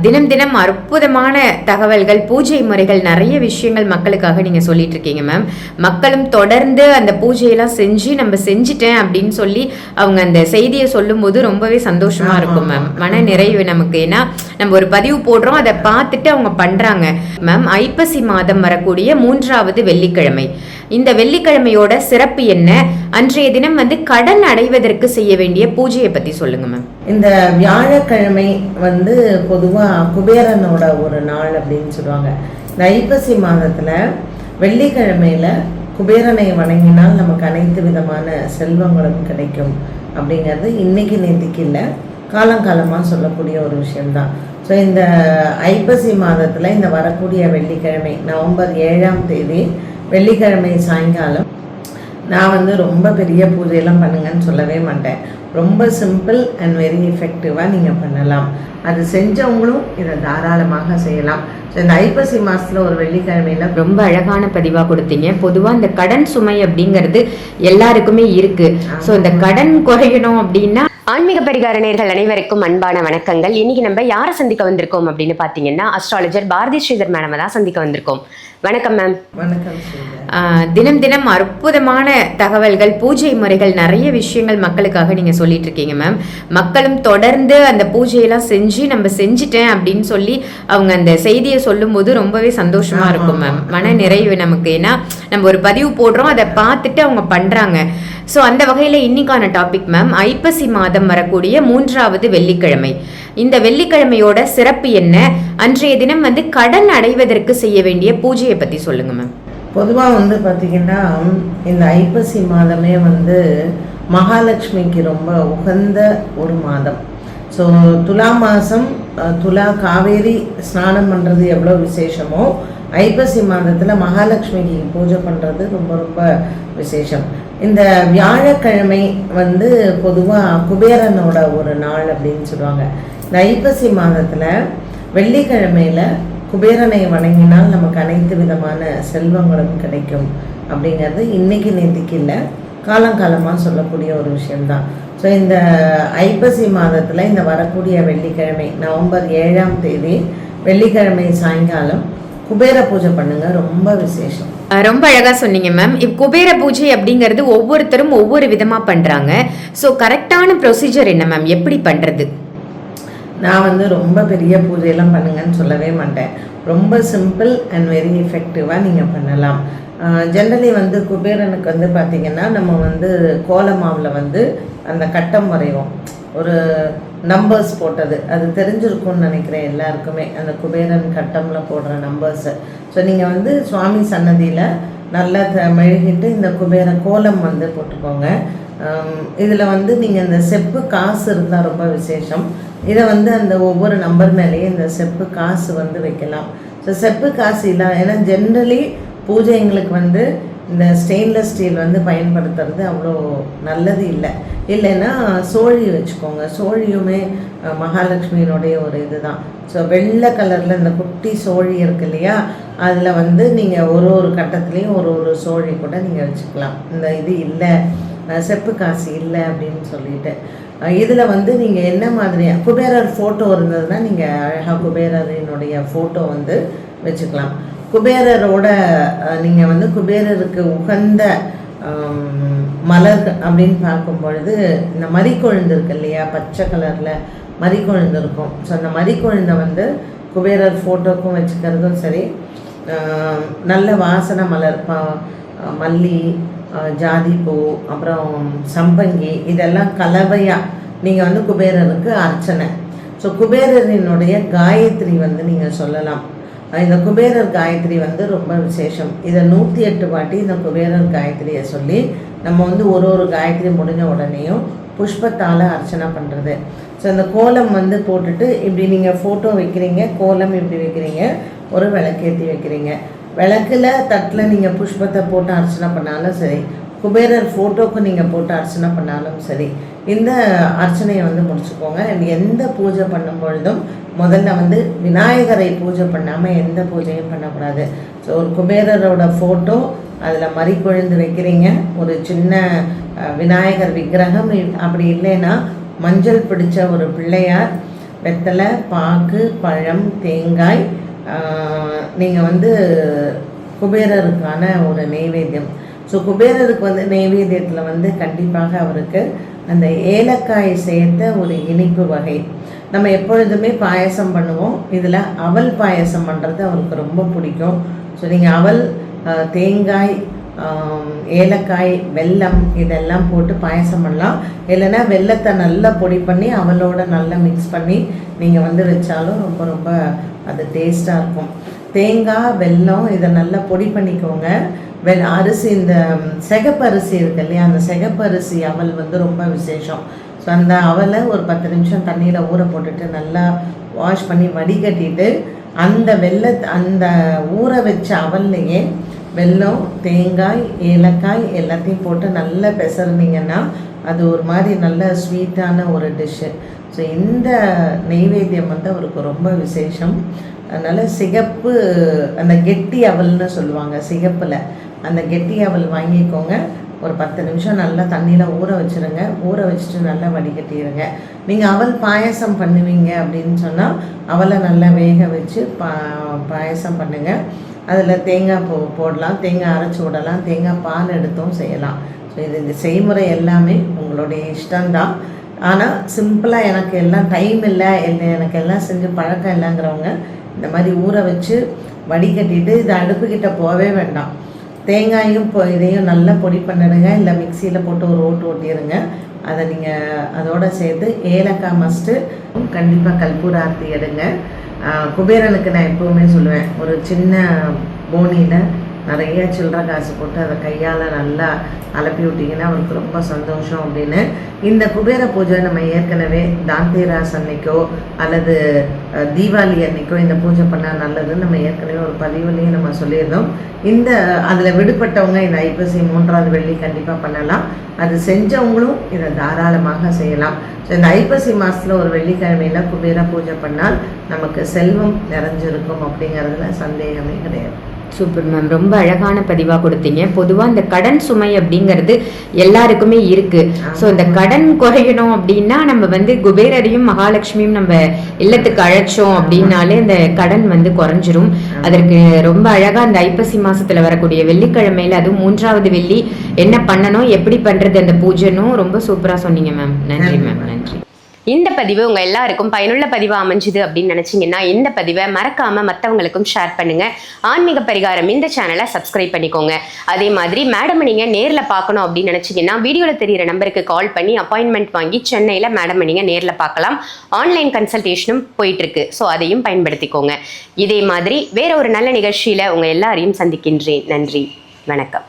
தினம் தினம் அற்புதமான தகவல்கள் பூஜை முறைகள் நிறைய விஷயங்கள் மக்களுக்காக நீங்க சொல்லிட்டு இருக்கீங்க மேம் மக்களும் தொடர்ந்து அந்த பூஜையெல்லாம் செஞ்சு நம்ம செஞ்சுட்டேன் அப்படின்னு சொல்லி அவங்க அந்த செய்தியை சொல்லும்போது ரொம்பவே சந்தோஷமா இருக்கும் மேம் மன நிறைவு நமக்கு. ஏன்னா நம்ம ஒரு பதிவு போடுறோம் அதை பார்த்துட்டு அவங்க பண்றாங்க. மேம் ஐப்பசி மாதம் வரக்கூடிய மூன்றாவது வெள்ளிக்கிழமை. இந்த வெள்ளிக்கிழமையோட சிறப்பு என்ன? அன்றைய தினம் வந்து கடன் அடைவதற்கு செய்ய வேண்டிய பூஜையை பத்தி சொல்லுங்க மேம் இந்த வியாழக்கிழமை வந்து பொதுவாக குபேரனோட ஒரு நாள் அப்படின்னு சொல்லுவாங்க. இந்த ஐப்பசி மாதத்தில் வெள்ளிக்கிழமையில குபேரனை வணங்கினால் நமக்கு அனைத்து விதமான செல்வங்களும் கிடைக்கும் அப்படிங்கிறது இன்னைக்கு நேற்றுக்கு இல்லை. காலங்காலமாக சொல்லக்கூடிய ஒரு விஷயம்தான். ஸோ இந்த ஐப்பசி மாதத்தில் இந்த வரக்கூடிய வெள்ளிக்கிழமை நவம்பர் ஏழாம் தேதி வெள்ளிக்கிழமை சாயங்காலம் நான் வந்து ரொம்ப பெரிய பூஜையெல்லாம் பண்ணுங்கன்னு சொல்லவே மாட்டேன். ரொம்ப சிம்பிள் அண்ட் வெரி எஃபெக்டிவாக நீங்கள் பண்ணலாம். அது செஞ்சவங்களும் இதை தாராளமாக செய்யலாம். ஸோ இந்த ஐப்பசி மாதத்தில் ஒரு வெள்ளிக்கிழமையில் ரொம்ப அழகான பதிவா கொடுத்தீங்க. பொதுவா இந்த கடன் சுமை அப்படிங்கிறது எல்லாருக்குமே இருக்கு. சோ இந்த கடன் குறையணும் அப்படின்னா ஆன்மீக பரிகார நேர்கள் அனைவருக்கும் அன்பான வணக்கங்கள். இன்னைக்கு நம்ம யாரை சந்திக்க வந்திருக்கோம் அப்படின்னு பாத்தீங்கன்னா அஸ்ட்ராலஜர் பாரதி ஸ்ரீதர் மேடம் தான் சந்திக்க வந்திருக்கோம். வணக்கம் மேம் வணக்கம் தினம் தினம் அற்புதமான தகவல்கள் பூஜை முறைகள் நிறைய விஷயங்கள் மக்களுக்காக நீங்க சொல்லிட்டு இருக்கீங்க மேம் மக்களும் தொடர்ந்து அந்த பூஜையெல்லாம் செஞ்சு நம்ம செஞ்சுட்டேன் அப்படின்னு சொல்லி அவங்க அந்த செய்தியை சொல்லும்போது ரொம்பவே சந்தோஷமா இருக்கும் மேம் மன நிறைவு நமக்கு. ஏன்னா நம்ம ஒரு பதிவு போடுறோம் அதை பார்த்துட்டு அவங்க பண்றாங்க. ஸோ அந்த வகையில் இன்னைக்கான டாபிக் மேம் ஐப்பசி மாதம் வரக்கூடிய மூன்றாவது வெள்ளிக்கிழமை. இந்த வெள்ளிக்கிழமையோட சிறப்பு என்ன? அன்றைய தினம் வந்து கடன் அடைவதற்கு செய்ய வேண்டிய பூஜையை பற்றி சொல்லுங்க மேம் பொதுவாக வந்து பார்த்திங்கன்னா இந்த ஐப்பசி மாதமே வந்து மகாலட்சுமிக்கு ரொம்ப உகந்த ஒரு மாதம். ஸோ துலா மாதம் துலா காவேரி ஸ்நானம் பண்ணுறது எவ்வளோ விசேஷமோ ஐப்பசி மாதத்தில் மகாலட்சுமிக்கு பூஜை பண்ணுறது ரொம்ப ரொம்ப விசேஷம். இந்த வியாழக்கிழமை வந்து பொதுவாக குபேரனோட ஒரு நாள் அப்படின்னு சொல்லுவாங்க. இந்த ஐப்பசி மாதத்தில் வெள்ளிக்கிழமையில் குபேரனை வணங்கினால் நமக்கு அனைத்து விதமான செல்வங்களும் கிடைக்கும் அப்படிங்கிறது இன்னைக்கு நேற்றுக்கு இல்லை. காலங்காலமாக சொல்லக்கூடிய ஒரு விஷயம்தான். ஸோ இந்த ஐப்பசி மாதத்தில் இந்த வரக்கூடிய வெள்ளிக்கிழமை நவம்பர் ஏழாம் தேதி வெள்ளிக்கிழமை சாயங்காலம் குபேர பூஜை பண்ணுங்க ரொம்ப விசேஷம். ரொம்ப அழகா சொன்னீங்க மேம் இப் குபேர பூஜை அப்படிங்கிறது ஒவ்வொருத்தரும் ஒவ்வொரு விதமா பண்றாங்க. ஸோ கரெக்டான ப்ரொசீஜர் என்ன மேம் எப்படி பண்றது? நான் வந்து ரொம்ப பெரிய பூஜையெல்லாம் பண்ணுங்கன்னு சொல்லவே மாட்டேன். ரொம்ப சிம்பிள் அண்ட் வெரி எஃபெக்டிவாக நீங்கள் பண்ணலாம். ஜென்ரலி வந்து குபேரனுக்கு வந்து பார்த்திங்கன்னா நம்ம வந்து கோலமாவில் வந்து அந்த கட்டம் வரைவோம். ஒரு நம்பர்ஸ் போட்டது. அது தெரிஞ்சிருக்கும்னு நினைக்கிறேன் எல்லாருக்குமே. அந்த குபேரன் கட்டமில் போடுற நம்பர்ஸு ஸோ நீங்கள் வந்து சுவாமி சன்னதியில் நல்லா த- மெழுகிட்டு இந்த குபேர கோலம் வந்து போட்டுக்கோங்க. இதில் வந்து நீங்கள் இந்த செப்பு காசு இருந்தால் ரொம்ப விசேஷம். இதை வந்து அந்த ஒவ்வொரு நம்பர் மேலேயும் இந்த செப்பு காசு வந்து வைக்கலாம். ஸோ செப்பு காசு இல்லை ஏன்னா ஜென்ரலி பூஜைங்களுக்கு வந்து இந்த ஸ்டெயின்லெஸ் ஸ்டீல் வந்து பயன்படுத்துறது அவ்வளோ நல்லது இல்லை. இல்லைன்னா சோழி வச்சுக்கோங்க. சோழியுமே மகாலட்சுமியினுடைய ஒரு இதுதான். ஸோ வெள்ளை கலரில் இந்த குட்டி சோழி இருக்கு இல்லையா? அதில் வந்து நீங்கள் ஒரு ஒரு கட்டத்துலேயும் ஒரு ஒரு சோழி கூட நீங்கள் வச்சுக்கலாம். இந்த இது இல்லை செப்பு காசு இல்லை அப்படின்னு சொல்லிட்டு. இதில் வந்து நீங்கள் என்ன மாதிரி குபேரர் ஃபோட்டோ இருந்ததுன்னா நீங்கள் அழகாக குபேரரினுடைய ஃபோட்டோ வந்து வச்சுக்கலாம். குபேரரோட நீங்கள் வந்து குபேரருக்கு உகந்த மலர் அப்படின்னு பார்க்கும் பொழுது இந்த மறிக்கொழுந்து இருக்கு இல்லையா பச்சை கலரில் மறிக்கொழுந்து இருக்கும். ஸோ அந்த மறிக்கொழுந்தை வந்து குபேரர் ஃபோட்டோக்கும் வச்சுக்கிறதும் சரி நல்ல வாசனை மலர் ப- மல்லி ஜாதி ஜாதிப்பூ அப்புறம் சம்பங்கி இதெல்லாம் கலவையாக நீங்கள் வந்து குபேரருக்கு அர்ச்சனை. ஸோ குபேரரினுடைய காயத்ரி வந்து நீங்கள் சொல்லலாம். இந்த குபேரர் காயத்ரி வந்து ரொம்ப விசேஷம். இதை நூற்றி எட்டு வாட்டி இந்த குபேரர் காயத்ரியை சொல்லி நம்ம வந்து ஒரு ஒரு காயத்ரி முடிஞ்ச உடனேயும் புஷ்பத்தால் அர்ச்சனை பண்ணுறது ஸோ இந்த கோலம் வந்து போட்டுட்டு இப்படி நீங்கள் ஃபோட்டோ வைக்கிறீங்க கோலம் இப்படி வைக்கிறீங்க ஒரு விளக்கேற்றி வைக்கிறீங்க. விளக்கில் தட்டில் நீங்கள் புஷ்பத்தை போட்டு அர்ச்சனை பண்ணாலும் சரி குபேரர் ஃபோட்டோக்கு நீங்கள் போட்டு அர்ச்சனை பண்ணாலும் சரி இந்த அர்ச்சனையை வந்து முடிச்சுக்கோங்க. எந்த பூஜை பண்ணும் பொழுதும் முதல்ல வந்து விநாயகரை பூஜை பண்ணாமல் எந்த பூஜையும் பண்ணக்கூடாது. ஸோ ஒரு குபேரரோட ஃபோட்டோ அதில் மறிக்கொழுந்து வைக்கிறீங்க. ஒரு சின்ன விநாயகர் விக்கிரகம் அப்படி இல்லைன்னா மஞ்சள் பிடிச்ச ஒரு பிள்ளையார் வெத்தலை பாக்கு பழம் தேங்காய் நீங்கள் வந்து குபேரருக்கான ஒரு நெய்வேத்தியம். ஸோ குபேரருக்கு வந்து நெய்வேத்தியத்தில் வந்து கண்டிப்பாக அவருக்கு அந்த ஏலக்காய் சேர்த்த ஒரு இனிப்பு வகை. நம்ம எப்பொழுதுமே பாயசம் பண்ணுவோம். இதில் அவல் பாயசம் பண்ணுறது அவருக்கு ரொம்ப பிடிக்கும். ஸோ நீங்கள் அவல் தேங்காய் ஏலக்காய் வெல்லம் இதெல்லாம் போட்டு பாயசம் பண்ணலாம். இல்லைன்னா வெல்லத்தை நல்லா பொடி பண்ணி அவலோட நல்லா மிக்ஸ் பண்ணி நீங்கள் வந்து வச்சாலும் ரொம்ப ரொம்ப அது டேஸ்ட்டாக இருக்கும். தேங்காய் வெல்லம் இதை நல்லா பொடி பண்ணிக்கோங்க. வெ அரிசி இந்த செகப்பரிசி இருக்கு இல்லையா? அந்த செகப்பரிசி அவல் வந்து ரொம்ப விசேஷம். அந்த அவலை ஒரு பத்து நிமிஷம் தண்ணியில் ஊற போட்டுட்டு நல்லா வாஷ் பண்ணி வடிகட்டிட்டு அந்த வெள்ளை அந்த ஊற வச்ச அவல்லையே வெல்லம் தேங்காய் ஏலக்காய் எல்லாத்தையும் போட்டு நல்லா பெசறுனீங்கன்னா அது ஒரு மாதிரி நல்ல ஸ்வீட்டான ஒரு டிஷ்ஷு ஸோ இந்த நெய்வேத்தியம் வந்து அவருக்கு ரொம்ப விசேஷம். அதனால் சிகப்பு அந்த கெட்டி அவல்னு சொல்லுவாங்க சிகப்பில். அந்த கெட்டி அவல் வாங்கிக்கோங்க. ஒரு பத்து நிமிஷம் நல்லா தண்ணியில் ஊற வச்சுருங்க. ஊற வச்சுட்டு நல்லா வடிகட்டிடுங்க நீங்கள் அவல் பாயசம் பண்ணுவீங்க அப்படின்னு சொன்னால் அவலை நல்லா வேக வச்சு பா பாயசம் பண்ணுங்கள் அதில் தேங்காய் போ போடலாம். தேங்காய் அரைச்சி விடலாம். தேங்காய் பால் எடுத்தும் செய்யலாம். ஸோ இது இந்த செய்முறை எல்லாமே உங்களுடைய இஷ்டம்தான். ஆனால் சிம்பிளாக எனக்கு எல்லாம் டைம் இல்லை. என்ன எனக்கு எல்லாம் செஞ்சு பழக்கம் இல்லைங்கிறவங்க இந்த மாதிரி ஊற வச்சு வடிகட்டிட்டு இது அடுப்புக்கிட்ட போகவே வேண்டாம். தேங்காயும் இப்போ இதையும் நல்லா பொடி பண்ணிடுங்க. இல்லை மிக்சியில் போட்டு ஒரு ஓட்டு ஓட்டிடுங்க. அதை நீங்கள் அதோடு சேர்த்து ஏலக்காய் மஸ்ட்டு கண்டிப்பாக கல்பூர் ஆர்த்தி எடுங்க. குபேரனுக்கு நான் எப்போவுமே சொல்லுவேன் ஒரு சின்ன போனியில் நிறைய சில்லற காசு போட்டு அதை கையால் நல்லா அலப்பி விட்டிங்கன்னா அவருக்கு ரொம்ப சந்தோஷம் அப்படின்னு. இந்த குபேர பூஜை நம்ம ஏற்கனவே தாந்தேராஸ் அன்னைக்கோ அல்லது தீபாவளி அன்னைக்கோ இந்த பூஜை பண்ணால் நல்லதுன்னு நம்ம ஏற்கனவே ஒரு பதிவுலேயும் நம்ம சொல்லியிருந்தோம். இந்த அதில் விடுபட்டவங்க இந்த ஐப்பசி மூன்றாவது வெள்ளி கண்டிப்பாக பண்ணலாம். அது செஞ்சவங்களும் இதை தாராளமாக செய்யலாம். ஸோ இந்த ஐப்பசி மாதத்தில் ஒரு வெள்ளிக்கிழமையில குபேர பூஜை பண்ணால் நமக்கு செல்வம் நிறைஞ்சிருக்கும் அப்படிங்கிறதுல சந்தேகமே கிடையாது. சூப்பர் மேம் ரொம்ப அழகான பதிவா கொடுத்தீங்க. பொதுவா இந்த கடன் சுமை அப்படிங்கிறது எல்லாருக்குமே இருக்கு. ஸோ இந்த கடன் குறையணும் அப்படின்னா நம்ம வந்து குபேரரையும் மகாலட்சுமியும் நம்ம இல்லத்துக்கு அழைச்சோம் அப்படின்னாலே இந்த கடன் வந்து குறைஞ்சிரும். அதற்கு ரொம்ப அழகா அந்த ஐப்பசி மாசத்துல வரக்கூடிய வெள்ளிக்கிழமையில அதுவும் மூன்றாவது வெள்ளி என்ன பண்ணணும் எப்படி பண்றது அந்த பூஜைனும் ரொம்ப சூப்பரா சொன்னீங்க மேம் நன்றி மேம் நன்றி. இந்த பதிவு உங்க எல்லாருக்கும் பயனுள்ள பதிவாக அமைஞ்சுது அப்படின்னு நினைச்சீங்கன்னா இந்த பதிவை மறக்காம மற்றவங்களுக்கும் ஷேர் பண்ணுங்க. ஆன்மீக பரிகாரம் இந்த சேனலை சப்ஸ்கிரைப் பண்ணிக்கோங்க. அதே மாதிரி மேடம் நீங்க நேரில் பார்க்கணும் அப்படின்னு நினைச்சீங்கன்னா வீடியோல தெரியிற நம்பருக்கு கால் பண்ணி அப்பாயின்மெண்ட் வாங்கி சென்னையில மேடம் நீங்க நேரில் பார்க்கலாம். ஆன்லைன் கன்சல்டேஷனும் போயிட்டு இருக்கு ஸோ அதையும் பயன்படுத்திக்கோங்க. இதே மாதிரி வேற ஒரு நல்ல நிகழ்ச்சியில உங்க எல்லாரையும் சந்திக்கின்றேன். நன்றி. வணக்கம்.